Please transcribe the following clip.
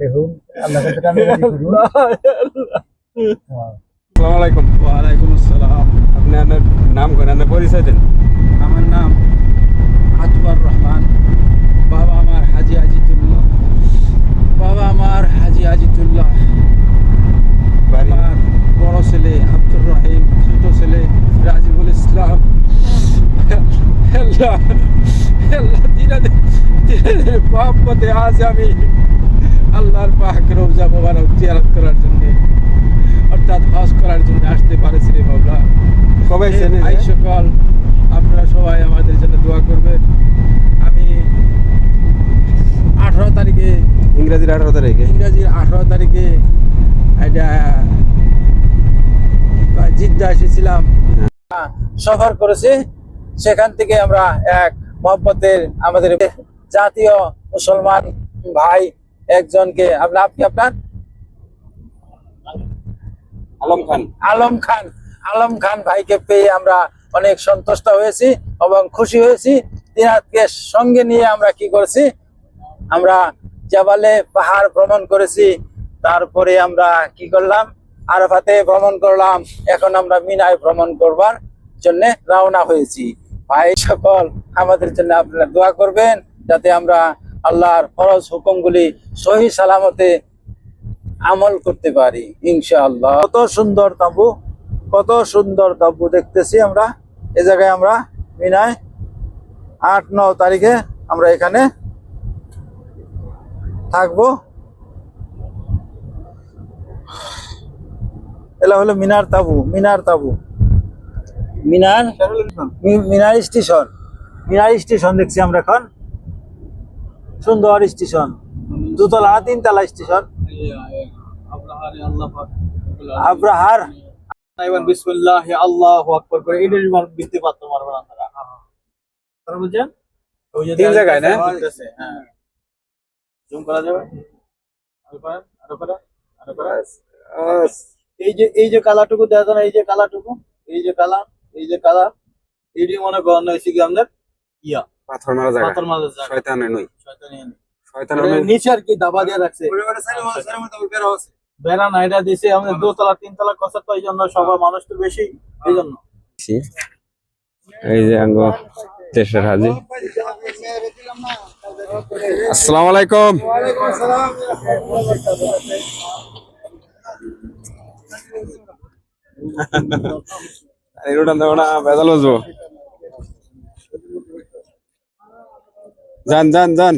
দেখুন আল্লাহ আলাইকুম ওয়ালাইকুম আসসালাম। আপনি আপনার নাম করেন আপনার পরিচয় দেন। আমার নাম আতবার রহমান। বাবা আমার হাজি আজিতুল্লাহ বাবা আমার হাজি আজিতুল্লাহ আমার বড় ছেলে আব্দুর রহিম ছোট ছেলে রাজিবুল ইসলাম। আল্লাহ আল্লাহ দিনে বাপ পথে আজ আমি আল্লাহর পাক রোজা মোবারক জিয়ারত করার জন্য অর্থাৎ হজ করার জন্য আসতে পারেছি রে বাবা কবে যে? আই সকল আপনারা সবাই আমাদের জন্য দোয়া করবেন। আমি আঠারো তারিখে ইংরেজির আঠারো তারিখে? ইংরাজির আঠারো তারিখে এটা জিদ্দা এসেছিলাম। সফর করেছি। সেখান থেকে আমরা এক মহব্বতের আমাদের জাতীয় মুসলমান ভাই একজনকে আপনার আপনি আপনার? আলম খান। আলম খান। আলম খান ভাইকে পেয়ে আমরা অনেক সন্তুষ্ট হয়েছি এবং খুশি হয়েছি। তিনাকে সঙ্গে নিয়ে আমরা কি করেছি? আমরা জাবালে পাহাড় ভ্রমণ করেছি। তারপরে আমরা কি করলাম? আরাফাতে ভ্রমণ করলাম। এখন আমরা মিনায় ভ্রমণ করবার জন্য রওনা হয়েছি। ভাই সকল আমাদের জন্য আপনারা দোয়া করবেন যাতে আমরা আল্লাহর ফরজ হুকুমগুলি সহি সালামতে আমল করতে পারি ইনশাআল্লাহ। কত সুন্দর তাঁবু কত সুন্দর তাঁবু দেখতেছি আমরা। এ জায়গায় আমরা মিনায় আট ন তারিখে আমরা এখানে থাকব। এলা হলো মিনার তাবু মিনার তাবু। মিনার? মিনার স্টেশন। মিনার স্টেশন দেখছি আমরা এখন। সুন্দর স্টেশন। দুতলা তিনতলা স্টেশন। আব্রাহার। এবার বিসমিল্লাহ আল্লাহু আকবার করে আপনারা। তারা বুঝছেন তিন জায়গায় না? হ্যাঁ। জুম করা যাবে? আরও আরও এই যে এই যে কালাটুকু দেখা যায় না এই যে কালাটুকু এই যে কালা এই যে কালা এটি মনে করেন হয়েছে কি আপনার ইয়া। পাথর মারা জায়গা। পাথর মাঝে জায়গা। শয়তানে নই। শয়তানি এনে। শয়তানে নই। নিচে আর কি দাবা দিয়ে রাখছে। বেড়া না এটা দিছে আমাদের দোতলা তিনতলা কষা তো এই জন্য সবার মানুষ তো বেশি এই জন্য। এই যে আঙ্গ দেশের হাজি। আসসালামু আলাইকুম। এই রোড আনতে না বেজাল বসবো যান যান যান